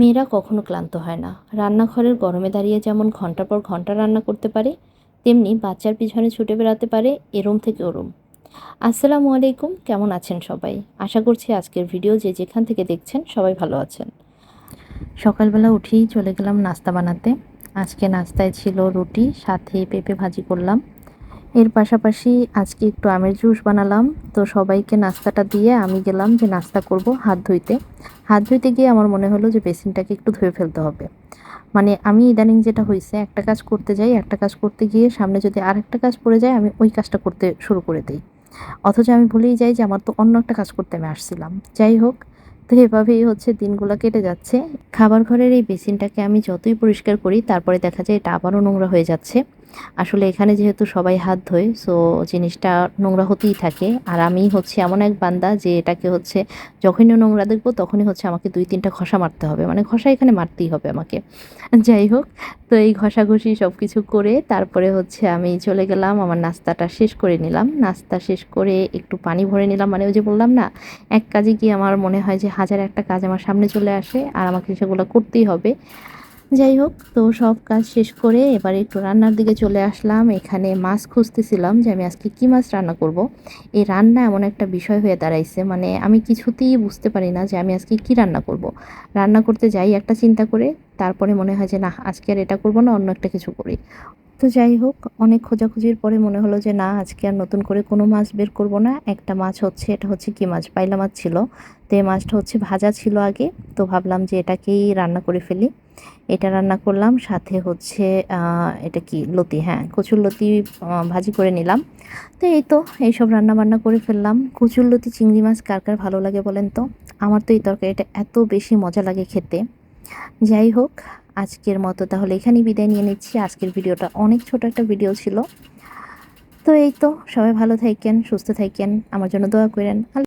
মেয়েরা কখনো ক্লান্ত হয় না। রান্নাঘরের গরমে দাঁড়িয়ে যেমন ঘণ্টার পর ঘণ্টা রান্না করতে পারে, তেমনি বাচ্চার পিছনে ছুটে বেড়াতে পারে এরম থেকে ওরম আসসালামু আলাইকুম, কেমন আছেন সবাই? আশা করছি আজকের ভিডিও যে যেখান থেকে দেখছেন সবাই ভালো আছেন। সকালবেলা উঠেই চলে গেলাম নাস্তা বানাতে। আজকে নাস্তায় ছিল রুটি, সাথে পেঁপে ভাজি করলাম। এর পাশাপাশি আজকে একটু আমের জুস বানালাম। তো সবাইকে নাস্তাটা দিয়ে আমি গেলাম যে নাস্তা করব হাত ধুইতে। হাত ধুইতে গিয়ে আমার মনে হলো যে বেসিনটাকে একটু ধুয়ে ফেলতে হবে। মানে আমি ইদানিং যেটা হয়েছে একটা কাজ করতে যাই, একটা কাজ করতে গিয়ে সামনে যদি আরেকটা কাজ পড়ে যায়, আমি ওই কাজটা করতে শুরু করে দিই। অথচ আমি ভুলেই যাই যে আমার তো অন্য একটা কাজ করতে আমি আসছিলাম। যাই হোক, তো এভাবেই হচ্ছে দিনগুলো কেটে যাচ্ছে। খাবার ঘরের এই বেসিনটাকে আমি যতই পরিষ্কার করি, তারপরে দেখা যায় এটা আবারও নোংরা হয়ে যাচ্ছে। আসলে এখানে যেহেতু সবাই হাত ধোয় সো জিনিসটা নোংরা হতেই থাকে। আর আমি হচ্ছে এমন এক বান্দা যে এটাকে হচ্ছে যখনই নোংরা দেখব তখনই হচ্ছে আমাকে দুই তিনটা ঘষা মারতে হবে। মানে ঘষা এখানে মারতেই হবে আমাকে। যাই হোক, তো এই ঘষাঘষি সব কিছু করে তারপরে হচ্ছে আমি চলে গেলাম, আমার নাস্তাটা শেষ করে নিলাম। নাস্তা শেষ করে একটু পানি ভরে নিলাম। মানে ওই যে বললাম না, এক কাজে গিয়ে আমার মনে হয় যে হাজার একটা কাজ আমার সামনে চলে আসে, আর আমাকে সেগুলো করতেই হবে। যাই হোক, তো সব কাজ শেষ করে এবার একটু রান্নার দিকে চলে আসলাম এখানে মাছ খুঁজতেছিলাম যে আমি আজকে কী মাছ রান্না করব। এই রান্না এমন একটা বিষয় হয়ে দাঁড়াইছে মানে আমি কিছুতেই বুঝতে পারি না যে আমি আজকে কি রান্না করব। রান্না করতে যাই একটা চিন্তা করে, তারপরে মনে হয় যে না আজকে আর এটা করব না, অন্য একটা কিছু করি তো যাই হোক, অনেক খোঁজাখুঁজির পরে মনে হলো যে না, আজকে আর নতুন করে কোনো মাছ বের করব না। একটা মাছ হচ্ছে, এটা হচ্ছে কি মাছ? পাইলা মাছ ছিল। তো এই মাছটা হচ্ছে ভাজা ছিল আগে। তো ভাবলাম যে এটাকেই রান্না করে ফেলি। এটা রান্না করলাম, সাথে হচ্ছে এটা কি? লতি হ্যাঁ কচুর লতি ভাজি করে নিলাম। তো এই তো, এইসব রান্না বান্না করে ফেললাম। কচুর লতি, চিংড়ি মাছ কার কার ভালো লাগে বলেন তো? আমার তো এই তরকারিটা এত বেশি মজা লাগে খেতে। যাই হোক আজকের মতো, তাহলে এখানেই বিদায় নিয়ে নিচ্ছি। আজকের ভিডিওটা অনেক ছোট একটা ভিডিও ছিল। তো এই তো, সবাই ভালো থাকেন, সুস্থ থাকেন, আমার জন্য দোয়া করেন।